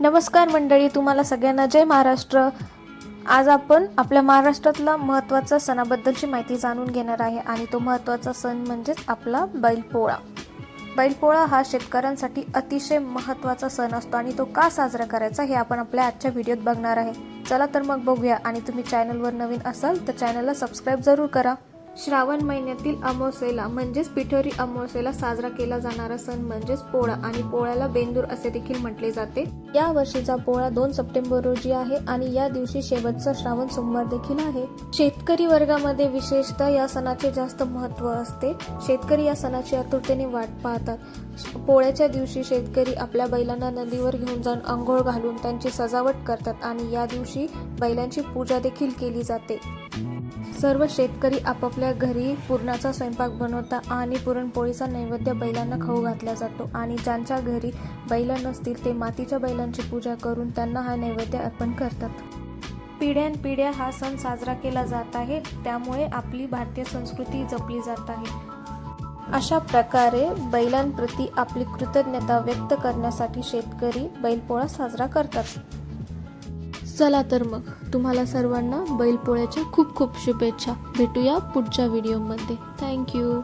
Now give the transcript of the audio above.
नमस्कार मंडळी तुम्हाला सगळ्यांना जय महाराष्ट्र. आज आपण आपल्या महाराष्ट्रातला महत्त्वाचा सणाबद्दलची माहिती जाणून घेणार आहे आणि तो महत्त्वाचा सण म्हणजेच आपला बैलपोळा. बैलपोळा हा शेतकऱ्यांसाठी अतिशय महत्त्वाचा सण असतो आणि तो का साजरा करायचा हे आपण आपल्या आजच्या व्हिडिओत बघणार आहे. चला तर मग बघूया आणि तुम्ही चॅनलवर नवीन असाल तर चॅनलला सबस्क्राईब जरूर करा. श्रावण महिन्यातील अमावस्येला म्हणजेच पिठोरी अमावस्येला साजरा केला जाणारा सण म्हणजेच पोळा आणि पोळ्याला बेंदूर असे देखील म्हटले जाते. या वर्षीचा पोळा दोन सप्टेंबर रोजी आहे आणि या दिवशी शेवटचा श्रावण सोमवार देखील आहे. शेतकरी वर्गामध्ये विशेषतः या सणाचे जास्त महत्त्व असते. शेतकरी या सणाची आतुरतेने वाट पाहतात. पोळ्याच्या दिवशी शेतकरी आपल्या बैलांना नदीवर घेऊन जाऊन आंघोळ घालून त्यांची सजावट करतात आणि या दिवशी बैलांची पूजा देखील केली जाते. सर्व शेतकरी आपापल्या घरी पुरणाचा स्वयंपाक बनवतात आणि पुरणपोळीचा नैवेद्य बैलांना खाऊ घातला जातो. आणि ज्यांच्या घरी बैल नसतील ते मातीच्या बैलांची पूजा करून त्यांना हा नैवेद्य अर्पण करतात. पिढ्यानपिढ्या हा सण साजरा केला जात आहे. त्यामुळे आपली भारतीय संस्कृती जपली जात आहे. अशा प्रकारे बैलांप्रती आपली कृतज्ञता व्यक्त करण्यासाठी शेतकरी बैलपोळा साजरा करतात. चला तर मग तुम्हाला सर्वांना बैलपोळ्याच्या खूप खूप शुभेच्छा. भेटूया पुढच्या व्हिडिओमध्ये थँक्यू